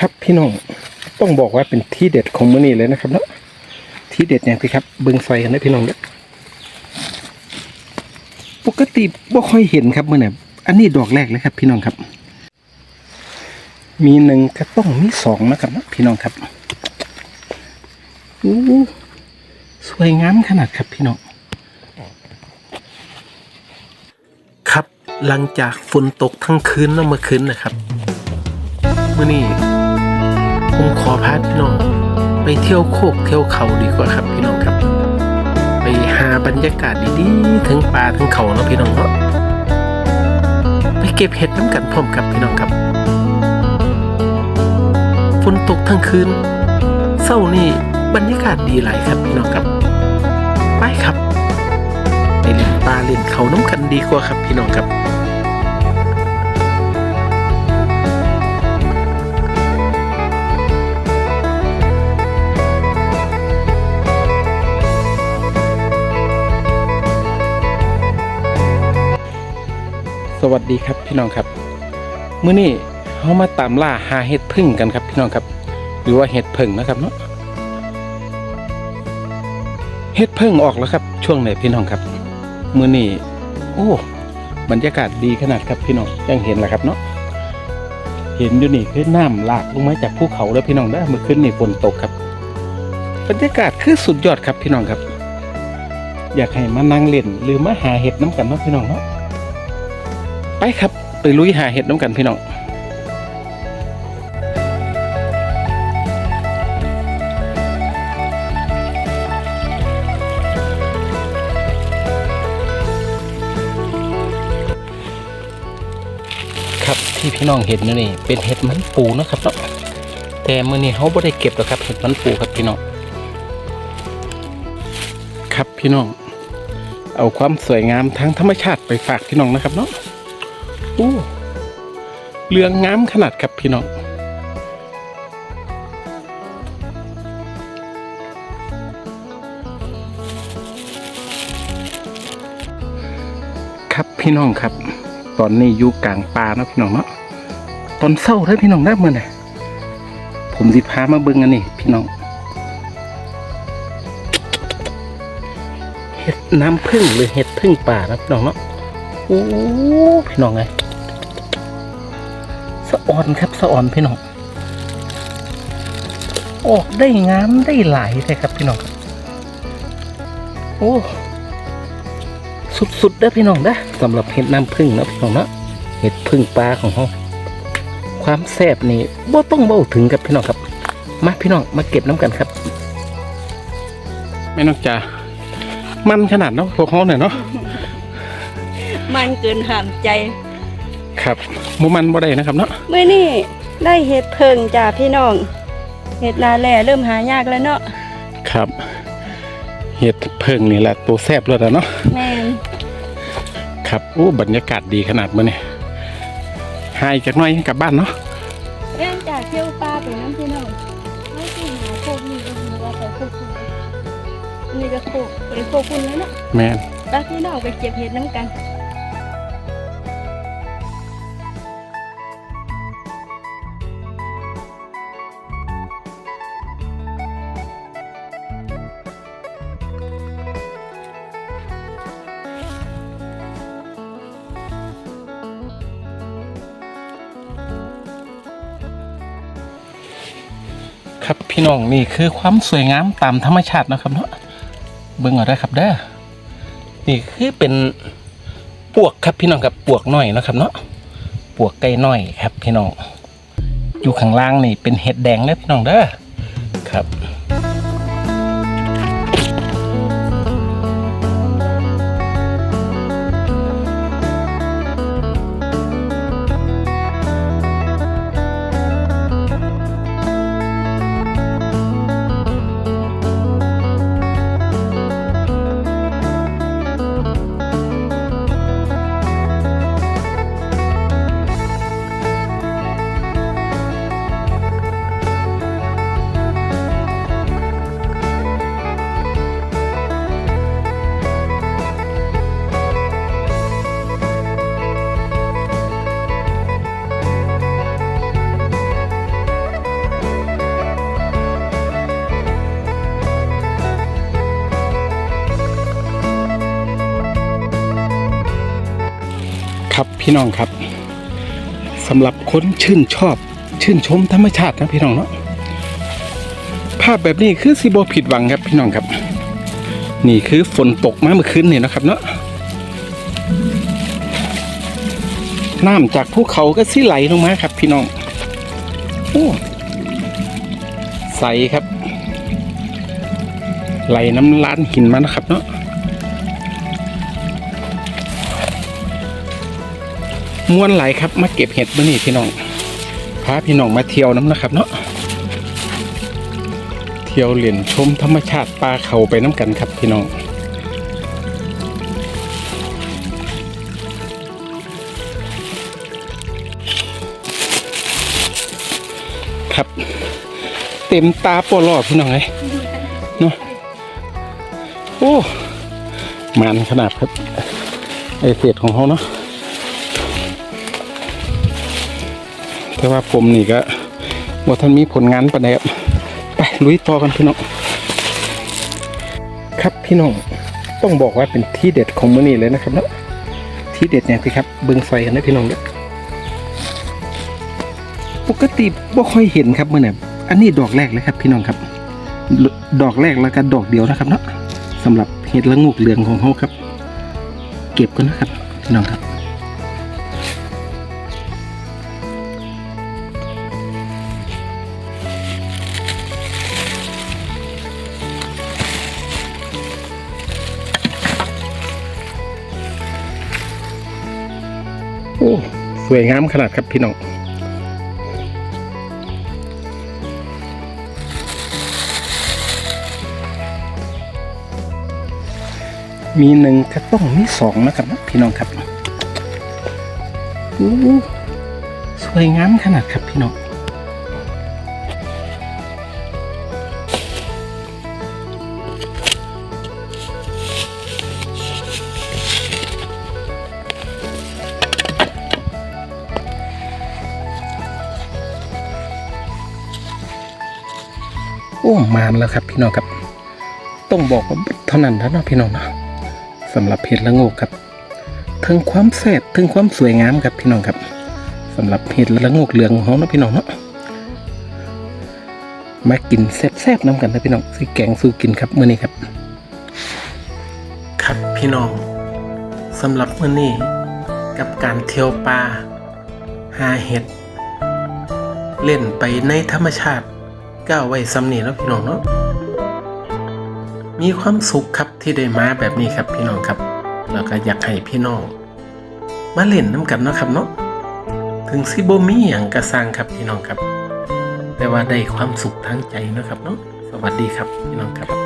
ครับพี่น้องต้องบอกว่าเป็นที่เด็ดของมื้อนี้เลยนะครับเนาะที่เด็ดอย่างที่ครับเบิ้งไฟกันนะพี่น้องเด้อปกติบ่ค่อยเห็นครับมื้อนี้อันนี้ดอกแรกเลยครับ พี่น้องครับ มีหนึ่งก็ต้องมีสองนะครับนะพี่น้องครับอู้สวยงามขนาดครับพี่น้องครับหลังจากฝนตกทั้งคืนแล้วเมื่อคืนนะครับ มื่อนี้ ผมขอพาพี่น้อง ไปเที่ยวโคกเที่ยวเขาดีกว่าครับพี่น้องครับ ไปหาบรรยากาศดีๆทั้งป่าทั้งเขาเนาะพี่น้องเนาะไปเก็บเห็ดน้ำกันพร้อมครับพี่น้องครับฝนตกทั้งคืนเศร้านี่บรรยากาศดีหลายครับพี่น้องครับไปครับไปเล่นปลาเล่นเขาน้ำกันดีกว่าครับพี่น้องครับ วัสดีครับพี่น้องครับมื้อนี้เรามาตามล่าหาเห็ดพึ่งกันครับพี่น้องครับ หรือว่าเห็ดพึ่งนะครับเนาะเห็ดพึ่งออกแล้วครับ ช่วงไหนพี่น้องครับมื้อนี้โอ้บรรยากาศดีขนาดครับพี่น้องยังเห็นแหละครับเนาะเห็นอยู่นี่คือน้ำหลากลงมาจากภูเขาแล้วพี่น้องได้เมื่อคืนนี่ฝนตกครับบรรยากาศคือสุดยอดครับพี่น้องครับ อยากให้มานั่งเล่นหรือมาหาเห็ดน้ำกันเนาะพี่น้องเนาะ ไปครับ ไปลุยหาเห็ดน้ำกันพี่น้องครับที่พี่น้องเห็นอยู่นี่เป็นเห็ดมันปูนะครับเนาะแต่มื่อนี้เขาไม่ได้เก็บหรอกครับเห็ดมันปูครับพี่น้องครับพี่น้อง เอาความสวยงามทางธรรมชาติไปฝากพี่น้องนะครับเนาะ อ้เรืองงามขนาดครับพี่น้องครับพี่น้องครับ ตอนนี้อยู่กลางป่านะพี่น้องเนาะตอนเศร้าเลยพี่น้องได้เมื่อไหร่ผมสิพามาเบิ่งอันนี้พี่น้องเห็ดน้ำผึ้งหรือเห็ดผึ้งป่านะพี่น้องเนาะโอ้พี่น้องไง อ่อนครับสะอ่อนพี่น้องออกได้งามได้หลายเลยครับพี่น้องโอ้สุดๆเด้อพี่น้องเด้อสำหรับเห็ดน้ำผึ้งนะพี่น้องเนาะเห็ดผึ้งปลาของเขาความแซ่บนี่บ่ต้องเบ้าถึงครับพี่น้องครับ มาพี่น้องมาเก็บน้ำกันครับไม่นอกจากมันขนาดเนาะพวกเขาเนี่ยเนาะมันเกินห้ามใจ ครับหมูมันบ่ได้นะครับเนาะเมื่อนี่ได้เห็ดเพิงจ้าพี่น้องเห็ดนาแหล่เริ่มหายากแล้วเนาะครับ เห็ดเพิงนี่แหละตัวแซ่บเลยอะเนาะแม่นครับโอ้บรรยากาศดีขนาดมื้อนี้หายจากหน้อยกลับบ้านเนาะเรื่องจากเที่ยวปลาไปน้ำพี่น้องไม่ใช่หาโคกนี่ก็คือว่าไปโคกคุณนี่ก็โคกไปโคกคุณแล้วเนาะแม่นไปพี่น้องไปเก็บเห็ดน้ำกัน พี่น้องนี่คือความสวยงามตามธรรมชาตินะครับเนาะเบิ่งเอาได้ครับเด้อนี่คือเป็นปวกครับพี่น้องครับปวกหน่อยนะครับเนาะปวกไก่น้อยครับพี่น้องอยู่ข้างล่างนี่เป็นเห็ดแดงเลยพี่น้องเด้อครับ พี่น้องครับสำหรับคนชื่นชอบ ชื่นชมธรรมชาตินะพี่น้องเนาะภาพแบบนี้คือสิบผิดหวังครับพี่น้องครับ นี่คือฝนตกมาเมื่อคืนนี่นะครับเนาะน้ำจากภูเขาก็สิไหลลงมาครับ พี่น้องโอ้ใสครับ ไหลน้ำล้านหินมานะครับเนาะ มวนไหลครับ มาเก็บเห็ดมื่อนี่พี่น้องพาพี่น้องมาเที่ยวน้ำนะครับเนาะเที่ยวเหรียญชมธรรมชาติปลาเขาไปน้ำกันครับพี่น้องครับ เต็มตาปลอดพี่น้องเลยเนาะโอ้มันขนาดครับไอเศษของเขาเนาะ แต่ว่าผมนี่ก็ว่าท่านมีผลงานปานใดบไปลุยต่อกันพี่น้อง ครับพี่น้องต้องบอกว่าเป็นที่เด็ดของมื้อนี้เลยนะครับเนาะที่เด็ดเนี่ยพี่ครับเบิ่งไฟกันนะพี่น้องเด้อปกติบ่ค่อยเห็นครับมื้อนี้อันนี้ดอกแรกเลยครับ พี่น้องครับ ดอกแรกแล้วก็ดอกเดียวนะครับเนาะสำหรับเห็ดละงูกเหลืองของเขาครับ เก็บกันนะครับพี่น้องครับ สวยงามขนาดครับพี่น้องมีหนึ่งกระต้องมีสองนะครับนะพี่น้องครับสวยงามขนาดครับพี่น้อง อ้มานแล้วครับ พี่น้องครับต้องบอกว่าเท่านั้นแล้วเนาะพี่น้องเนาะสำหรับเห็ดละโงกครับทั้งความแซ่บทั้งความสวยงามครับพี่น้องครับสำหรับเห็ดละโงกเหลืองของเราเนาะพี่น้องเนาะมากินแซ่บๆน้ำกันนะพี่น้องสิแกงสู้กินครับมื้อนี้ครับ ครับพี่น้องสำหรับมื้อนี้กับการเที่ยวป่าหาเห็ด เล่นไปในธรรมชาติ ก้าวไว้ซ้ำนี่แล้วพี่น้องเนาะมีความสุขครับที่ได้มาแบบนี้ครับพี่น้องครับ แล้วก็อยากให้พี่น้อง มาเล่นน้ำกันเนาะครับเนาะถึงซิโบมีอย่างกระซังครับพี่น้องครับ แต่ว่าได้ความสุขทั้งใจนะครับเนาะสวัสดีครับพี่น้องครับ